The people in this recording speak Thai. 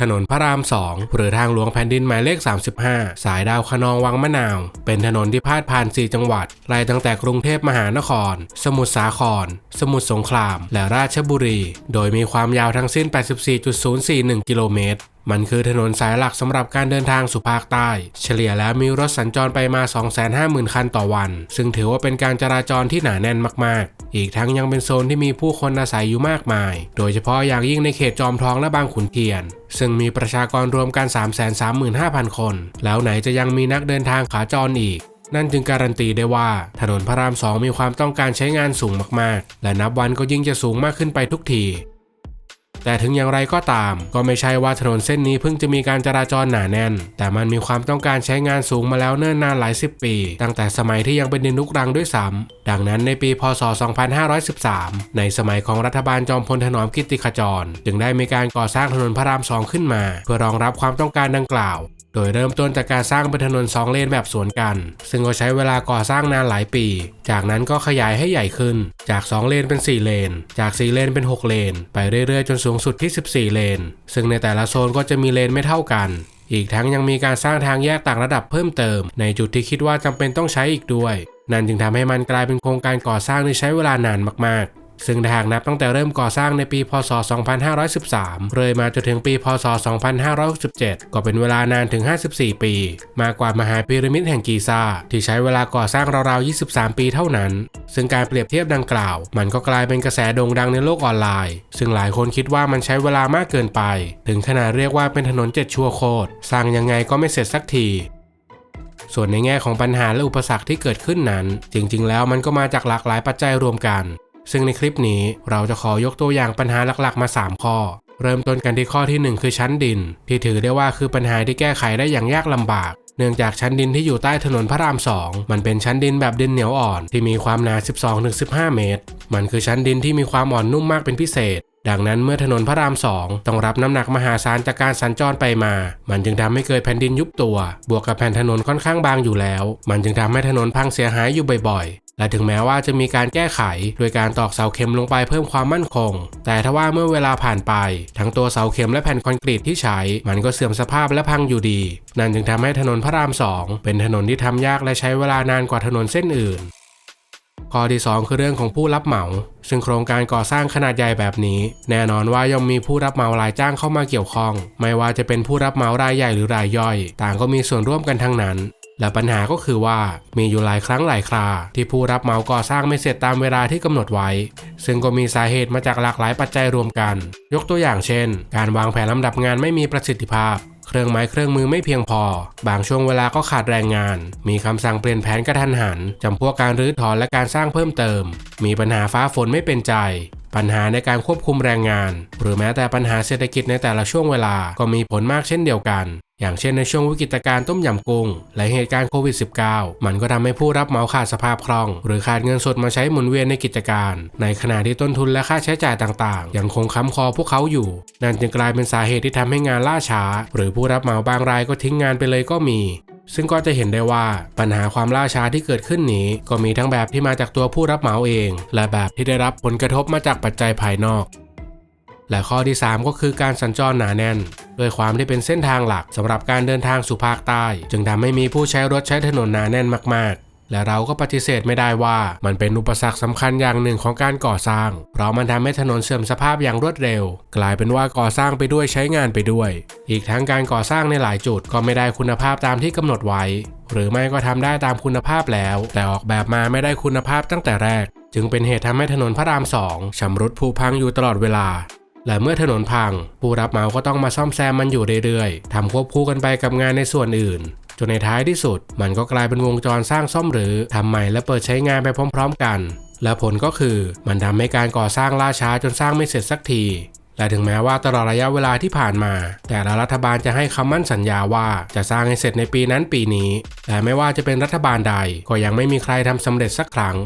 ถนนพระราม 2 หรือทางหลวงแผ่นดินหมายเลข 35 สายดาวคะนองวังมะนาว เป็นถนนที่พาดผ่าน 4 จังหวัดไล่ตั้งแต่กรุงเทพมหานคร สมุทรสาคร สมุทรสงคราม และราชบุรี โดยมีความยาวทั้งสิ้น 84.041 กิโลเมตรมันคือถนนสายหลักสำหรับการเดินทางสู่ภาคใต้ เฉลี่ยแล้วมีรถสัญจรไปมา 250,000 คันต่อวัน ซึ่งถือว่าเป็นการจราจรที่หนาแน่นมากๆ อีกทั้งยังเป็นโซนที่มีผู้คนอาศัยอยู่มากมาย โดยเฉพาะอย่างยิ่งในเขตจอมทองและบางขุนเทียน ซึ่งมีประชากรรวมกัน 335,000 คน แล้วไหนจะยังมีนักเดินทางขาจรอีกนั่นจึงการันตีได้ว่าถนนพระรามสองมีความต้องการใช้งานสูงมากๆ และนับวันก็ยิ่งจะสูงมากขึ้นไปทุกที แต่ถึงอย่างไรก็ตาม ก็ไม่ใช่ว่าถนนเส้นนี้เพิ่งจะมีการจราจรหนาแน่น แต่มันมีความต้องการใช้งานสูงมาแล้วเนิ่นนานหลายสิบปี ตั้งแต่สมัยที่ยังเป็นดินลุกรังด้วยซ้ำดังนั้นในปีพศ 2513 ในสมัยของรัฐบาลจอมพลถนอมกิตติขจร จึงได้มีการก่อสร้างถนนพระรามสองขึ้นมา เพื่อรองรับความต้องการดังกล่าว โดยเริ่มต้นจากการสร้างเป็นถนนสองเลนแบบสวนกัน ซึ่งก็ใช้เวลาก่อสร้างนานหลายปี จากนั้นก็ขยายให้ใหญ่ขึ้น จาก 2 เลนเป็น 4 เลน จาก 4 เลนเป็น 6 เลน ไปเรื่อยๆ จนสูงสุดที่ 14 เลน ซึ่งในแต่ละโซนก็จะมีเลนไม่เท่ากัน อีกทั้งยังมีการสร้างทางแยกต่างระดับเพิ่มเติม ในจุดที่คิดว่าจำเป็นต้องใช้อีกด้วย นั่นจึงทำให้มันกลายเป็นโครงการก่อสร้างที่ใช้เวลานานมากๆ ซึ่งถ้าหากนับตั้งแต่เริ่มก่อสร้างในปีพศ 2513 เลยมาจนถึงปีพศ 2567 ก็เป็นเวลานานถึง 54 ปี มากกว่ามหาพีระมิดแห่งกีซาที่ใช้เวลาก่อสร้างราวๆ 23 ปีเท่านั้น ซึ่งการเปรียบเทียบดังกล่าว มันก็กลายเป็นกระแสโด่งดังในโลกออนไลน์ ซึ่งหลายคนคิดว่ามันใช้เวลามากเกินไป ถึงขนาดเรียกว่าเป็นถนนเจ็ดชั่วโคตรสร้างยังไงก็ไม่เสร็จสักทีส่วนในแง่ของปัญหาและอุปสรรคที่เกิดขึ้นนั้น จริงๆ แล้วมันก็มาจากหลากหลายปัจจัยรวมกัน ซึ่งในคลิปนี้เราจะขอยกตัวอย่างปัญหาหลักๆ มา 3 ข้อ เริ่มต้นกันที่ข้อที่ 1 คือชั้นดิน ที่ถือได้ว่าคือปัญหาที่แก้ไขได้อย่างยากลำบากเนื่องจากชั้นดินที่อยู่ใต้ถนนพระราม 2 มันเป็นชั้นดินแบบดินเหนียวอ่อน ที่มีความหนา 12-15 เมตร มันคือชั้นดินที่มีความอ่อนนุ่มมากเป็นพิเศษ ดังนั้นเมื่อถนนพระรามสองต้องรับน้ำหนักมหาศาลจากการสัญจรไปมา มันจึงทำให้เกิดแผ่นดินยุบตัว บวกกับแผ่นถนนค่อนข้างบางอยู่แล้ว มันจึงทำให้ถนนพังเสียหายอยู่บ่อย และถึงแม้ว่าจะมีการแก้ไข โดยการตอกเสาเข็มลงไปเพิ่มความมั่นคง แต่ถ้าว่าเมื่อเวลาผ่านไป ทั้งตัวเสาเข็มและแผ่นคอนกรีตที่ใช้ มันก็เสื่อมสภาพและพังอยู่ดี นั่นจึงทำให้ถนนพระรามสองเป็นถนนที่ทำยากและใช้เวลานานกว่าถนนเส้นอื่นข้อที่ 2 คือเรื่องของผู้รับเหมา ซึ่งโครงการก่อสร้างขนาดใหญ่แบบนี้ แน่นอนว่าย่อมมีผู้รับเหมารายจ้างเข้ามาเกี่ยวข้อง ไม่ว่าจะเป็นผู้รับเหมารายใหญ่หรือรายย่อย ต่างก็มีส่วนร่วมกันทั้งนั้น และปัญหาก็คือว่ามีอยู่หลายครั้งหลายครา ที่ผู้รับเหมาก่อสร้างไม่เสร็จตามเวลาที่กำหนดไว้ ซึ่งก็มีสาเหตุมาจากหลากหลายปัจจัยรวมกัน ยกตัวอย่างเช่น การวางแผนลำดับงานไม่มีประสิทธิภาพ เครื่องไม้เครื่องมือไม่เพียงพอ บางช่วงเวลาก็ขาดแรงงาน มีคำสั่งเปลี่ยนแผนกระทันหันจำพวกการรื้อถอนและการสร้างเพิ่มเติม มีปัญหาฟ้าฝนไม่เป็นใจปัญหาในการควบคุมแรงงาน หรือแม้แต่ปัญหาเศรษฐกิจในแต่ละช่วงเวลาก็มีผลมากเช่นเดียวกัน อย่างเช่นในช่วงวิกฤตการณ์ต้มยำกุ้งและเหตุการณ์โควิด -19 มันก็ทำให้ผู้รับเหมาขาดสภาพคล่อง หรือขาดเงินสดมาใช้หมุนเวียนในกิจการ ในขณะที่ต้นทุนและค่าใช้จ่ายต่างๆ ยังคงค้ำคอพวกเขาอยู่ นั่นจึงกลายเป็นสาเหตุที่ทำให้งานล่าช้า หรือผู้รับเหมาบางรายก็ทิ้งงานไปเลยก็มีซึ่งก็จะเห็นได้ว่าปัญหาความล่าช้าที่เกิดขึ้นนี้ ก็มีทั้งแบบที่มาจากตัวผู้รับเหมาเอง และแบบที่ได้รับผลกระทบมาจากปัจจัยภายนอก และข้อที่ 3 ก็คือการสัญจรหนาแน่น ด้วยความที่เป็นเส้นทางหลักสำหรับการเดินทางสู่ภาคใต้ จึงทำให้มีผู้ใช้รถใช้ถนนหนาแน่นมากๆและเราก็ปฏิเสธไม่ได้ว่ามันเป็นอุปสรรคสำคัญอย่างหนึ่งของการก่อสร้าง เพราะมันทำให้ถนนเสื่อมสภาพอย่างรวดเร็ว กลายเป็นว่าก่อสร้างไปด้วยใช้งานไปด้วย อีกทั้งการก่อสร้างในหลายจุดก็ไม่ได้คุณภาพตามที่กำหนดไว้ หรือไม่ก็ทำได้ตามคุณภาพแล้ว แต่ออกแบบมาไม่ได้คุณภาพตั้งแต่แรก จึงเป็นเหตุทำให้ถนนพระรามสองชำรุดผุพังอยู่ตลอดเวลา และเมื่อถนนพัง ผู้รับเหมาก็ต้องมาซ่อมแซมมันอยู่เรื่อยๆทำควบคู่กันไปกับงานในส่วนอื่นจนในท้ายที่สุด มันก็กลายเป็นวงจรสร้างซ่อมหรือทำใหม่และเปิดใช้งานไปพร้อม ๆ กัน และผลก็คือมันทำให้การก่อสร้างล่าช้าจนสร้างไม่เสร็จสักทีและถึงแม้ว่าตลอดระยะเวลาที่ผ่านมา แต่ละรัฐบาลจะให้คำมั่นสัญญาว่าจะสร้างให้เสร็จในปีนั้นปีนี้ แต่ไม่ว่าจะเป็นรัฐบาลใดก็ยังไม่มีใครทำสำเร็จสักครั้ง